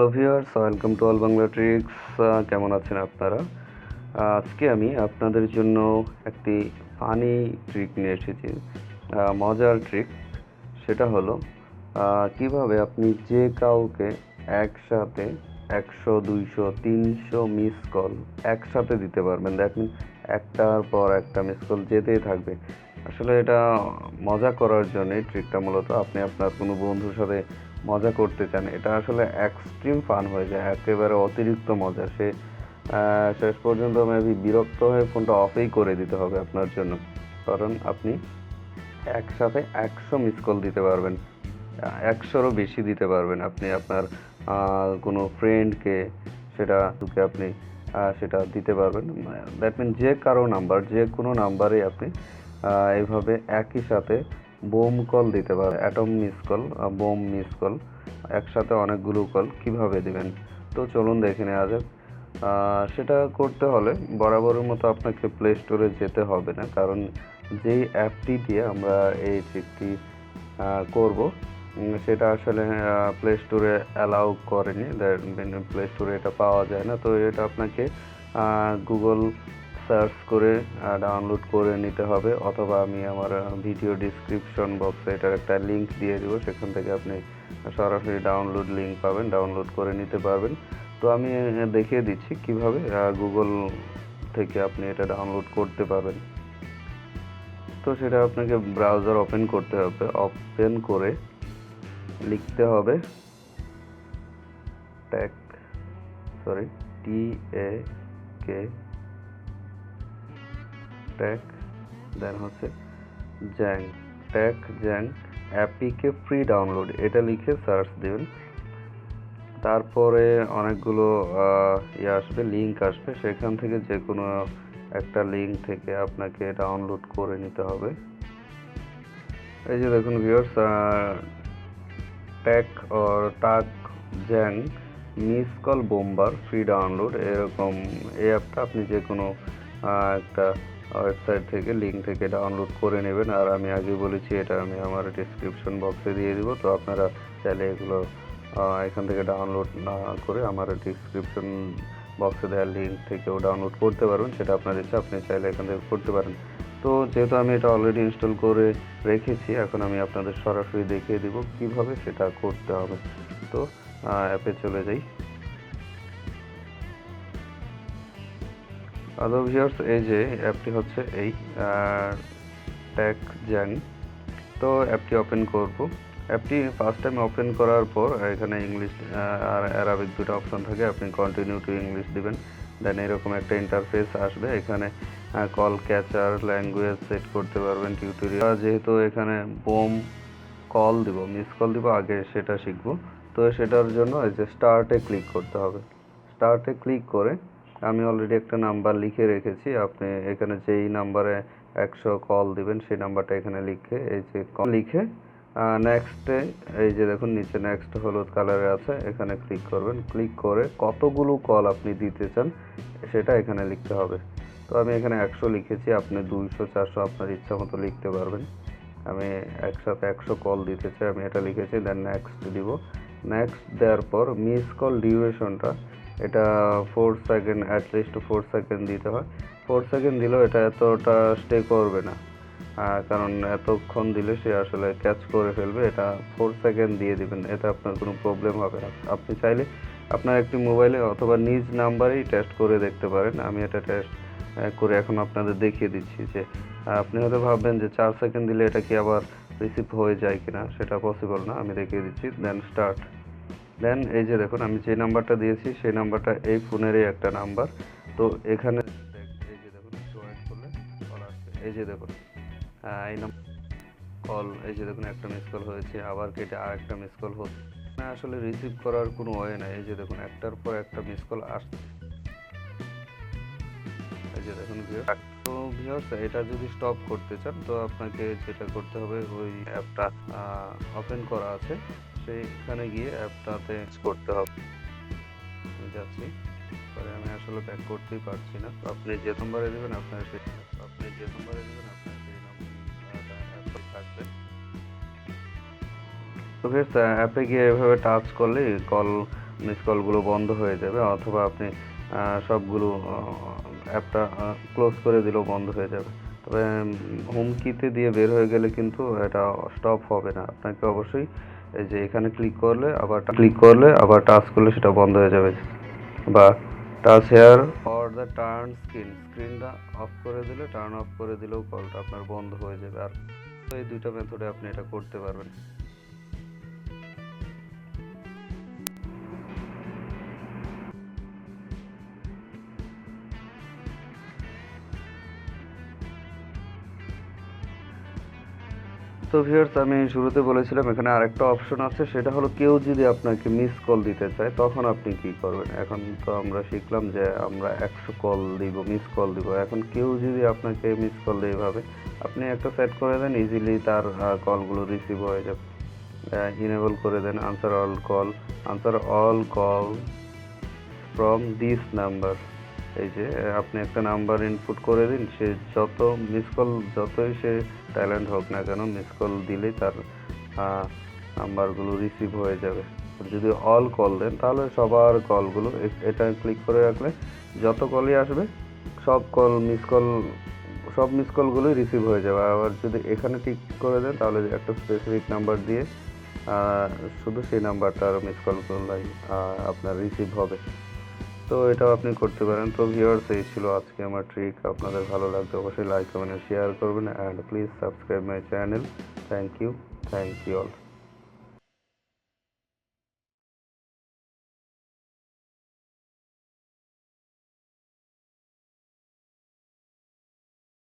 Hello viewers, welcome to all Bangla tricks. কেমন আছেন আপনারা? আজকে আমি আপনাদের জন্য একটি ফানি ট্রিক নিয়ে এসেছি মজার ট্রিক। সেটা হলো কীভাবে আপনি যে কাউকে একসাথে একশো, দুইশো, তিনশো মিস কল একসাথে দিতে পারবেন। দেখেন একটার পর একটা মিস কল যেতেই থাকবে। আসলে এটা মজা করার জন্য ট্রিকটা মূলত আপনি আপনার কোনো বন্ধুর সাথে মজা করতে চান, এটা আসলে এক্সট্রিম ফান হয়ে যায়, একেবারে অতিরিক্ত মজা। সে শেষ পর্যন্ত মেবি বিরক্ত হয়ে ফোনটা অফেই করে দিতে হবে আপনার জন্য। কারণ আপনি একসাথে একশো মিস কল দিতে পারবেন, একশোরও বেশি দিতে পারবেন। আপনি আপনার কোনো ফ্রেন্ডকে সেটা আপনি সেটা দিতে পারবেন। দ্যাট মিন যে কারও নাম্বার যে কোনো নাম্বারে আপনি এইভাবে একই সাথে বোম কল দিতে পারবেন atom miss call bomb miss call একসাথে অনেকগুলো কল কীভাবে দিবেন? তো চলুন দেখে নেওয়া যাক। সেটা করতে হলে বরাবরের মতো আপনাকে প্লে স্টোরে যেতে হবে না, কারণ যেই অ্যাপটি দিয়ে আমরা এই ট্রিকটি করব সেটা আসলে প্লে স্টোরে অ্যালাউ করেনি। প্লে স্টোরে এটা পাওয়া যায় না। তো এটা আপনাকে গুগল সার্চ করে ডাউনলোড করে নিতে হবে অথবা আমি আমার ভিডিও ডিসক্রিপশন বক্সে এটার একটা লিংক দিয়ে দেবো, সেখান থেকে আপনি সরাসরি ডাউনলোড লিংক পাবেন ডাউনলোড করে নিতে পারবেন। তো আমি দেখিয়ে দিচ্ছি কীভাবে গুগল থেকে আপনি এটা ডাউনলোড করতে পারবেন। তো সেটা আপনাকে ব্রাউজার ওপেন করতে হবে ওপেন করে লিখতে হবে ট্যাক সরি টি এ কে ট্যাক দেন হচ্ছে জ্যাং ট্যাক জ্যাং অ্যাপিকে ফ্রি ডাউনলোড এটা লিখে সার্চ দেবেন। তারপরে অনেকগুলো ইয়ে আসবে লিংক আসবে। সেখান থেকে যে কোনো একটা লিংক থেকে আপনাকে ডাউনলোড করে নিতে হবে। এই যে দেখুন ভিউয়ার্স ট্যাক অর টাক Jung miss call bomber free download এরকম এই অ্যাপটা আপনি যে কোনো একটা ওয়েবসাইট থেকে লিঙ্ক থেকে ডাউনলোড করে নেবেন। আর আমি আগে বলেছি, এটা আমি আমার ডিসক্রিপশন বক্সে দিয়ে দিব। তো আপনারা চাইলে এগুলো এখান থেকে ডাউনলোড না করে আমার ডিসক্রিপশন বক্সে দেওয়া লিঙ্ক থেকেও ডাউনলোড করতে পারবেন। সেটা আপনার ইচ্ছা, আপনি চাইলে এখান থেকে করতে পারেন। তো যেহেতু আমি এটা অলরেডি ইনস্টল করে রেখেছি, এখন আমি আপনাদের সরাসরি দেখিয়ে দিব কীভাবে সেটা করতে হবে। তো অ্যাপে চলে যাই। আদৌ ভিউয়ার্স এই যে অ্যাপটি হচ্ছে এই ট্যাক জ্যাং তো অ্যাপটি ওপেন করব। অ্যাপটি ফার্স্ট টাইম ওপেন করার পর, এখানে ইংলিশ আর অ্যারাবিক দুটো অপশন থাকে। আপনি কন্টিনিউ টু ইংলিশ দিবেন। দেন এরকম একটা ইন্টারফেস আসবে। এখানে কল ক্যাচার ল্যাঙ্গুয়েজ সেট করতে পারবেন টিউটোরিয়াল যেহেতু এখানে বোম কল দিব মিস কল দিব, আগে সেটা শিখব। তো সেটার জন্য এই যে স্টার্টে ক্লিক করতে হবে। স্টার্টে ক্লিক করে আমি অলরেডি একটা নাম্বার লিখে রেখেছি। আপনি এখানে যেই নাম্বারে একশো কল দিবেন, সেই নাম্বারটা এখানে লিখে, এই যে call লিখে নেক্সটে এই যে দেখুন, নিচে নেক্সট হলুদ কালারে আছে, এখানে ক্লিক করবেন। ক্লিক করে কতগুলো কল আপনি দিতে চান, সেটা এখানে লিখতে হবে। তো আমি এখানে একশো লিখেছি, আপনি দুইশো, চারশো আপনার ইচ্ছা মতো লিখতে পারবেন। আমি একসাথে একশো কল দিতে চাই, আমি এটা লিখেছি দেন নেক্সট দিব। নেক্সট দেওয়ার পর মিস কল ডিউরেশনটা এটা four second at least four second দিতে হয়। ফোর সেকেন্ড দিলেও এটা এতটা স্টে করবে না। কারণ এতক্ষণ দিলে সে আসলে ক্যাচ করে ফেলবে। এটা ফোর সেকেন্ড দিয়ে দিবেন, এতে আপনার কোনো প্রবলেম হবে না। আপনি চাইলে আপনার একটি মোবাইলে অথবা নিজ নাম্বারেই টেস্ট করে দেখতে পারেন। আমি এটা টেস্ট করে এখন আপনাদের দেখিয়ে দিচ্ছি যে আপনি হয়তো ভাববেন যে চার সেকেন্ড দিলে এটা কি আবার রিসিভ হয়ে যায় কিনা? সেটা পসিবল না। আমি দেখিয়ে দিচ্ছি দেন স্টার্ট দেন এই যে দেখুন, আমি যে নাম্বারটা দিয়েছি, সেই নাম্বারটা এই ফোনেরই একটা নাম্বার। তো এখানে এই যে দেখুন ওয়েট করলে কল আসবে। এই যে দেখুন এই নাম্বার কল এই যে দেখুন, একটা মিস কল হয়েছে, আবার কেটে আর একটা মিস কল হচ্ছে। না আসলে রিসিভ করার কোনো ওয়ে নাই। এই যে দেখুন, একটার পর একটা মিস কল আসছে। এই যে দেখুন তো ভিউয়ার্স এটা যদি স্টপ করতে চান, তো আপনাকে যেটা করতে হবে, ওই অ্যাপটা ওপেন করা আছে। সেইখানে গিয়ে অ্যাপটাতে করতে হবে। যাচ্ছি। পরে আমি আসলে ব্যাক করতেই পারছি না। আপনি যে নম্বরে দেবেন, আপনার সেই আপনি যে নম্বরে দেবেন, আপনার সেই নাম্বারটা অ্যাপে থাকবে। তো বেশ অ্যাপে গিয়ে এভাবে টাচ করলে কল মিস কলগুলো বন্ধ হয়ে যাবে। অথবা আপনি সবগুলো অ্যাপটা ক্লোজ করে দিলেও বন্ধ হয়ে যাবে। তবে হুমকিতে দিয়ে বের হয়ে গেলে কিন্তু এটা স্টপ হবে না। আপনাকে অবশ্যই এই যে এখানে ক্লিক করলে, আবার ক্লিক করলে, আবার টাচ করলে সেটা বন্ধ হয়ে যাবে। বা touch here or the turn screen স্ক্রিনটা অফ করে দিলে টার্ন অফ করে দিলেও কলটা আপনার বন্ধ হয়ে যাবে। আর এই দুইটা মেথডে আপনি এটা করতে পারবেন। তো ভিউয়ার্স আমি শুরুতে বলেছিলাম, এখানে আরেকটা অপশন আছে, সেটা হলো কেউ যদি আপনাকে মিস কল দিতে চায়, তখন আপনি কি করবেন? এখন তো আমরা শিখলাম যে আমরা একশো কল দিব মিস কল দিব। এখন কেউ যদি আপনাকে মিস কল দেয় এভাবে আপনি একটা সেট করে দেন ইজিলি তার কলগুলো রিসিভ হয়ে যাবে। ইনেবল করে দেন answer all call answer all call from this number এই যে, আপনি একটা নাম্বার ইনপুট করে দিন, সে যত মিস কল যতই সে ট্যালেন্ট হোক না কেন মিস কল দিলেই তার নাম্বারগুলো রিসিভ হয়ে যাবে। যদি অল কল দেন, তাহলে সবার কলগুলো এটা ক্লিক করে রাখলে যত কলই আসবে, সব কল মিস কল সব মিস কলগুলোই রিসিভ হয়ে যাবে। আবার যদি এখানে টিক করে দেন, তাহলে একটা স্পেসিফিক নাম্বার দিয়ে শুধু সেই নাম্বারটার মিস কল কলগুলোই আপনার রিসিভ হবে। তো এটাও আপনি করতে পারেন। তো ভিউয়ার্স এই ছিল আজকে আমার ট্রিক আপনাদের ভালো লাগলে অবশ্যই লাইক কমেন্ট শেয়ার করবেন। And please subscribe my channel thank you thank you all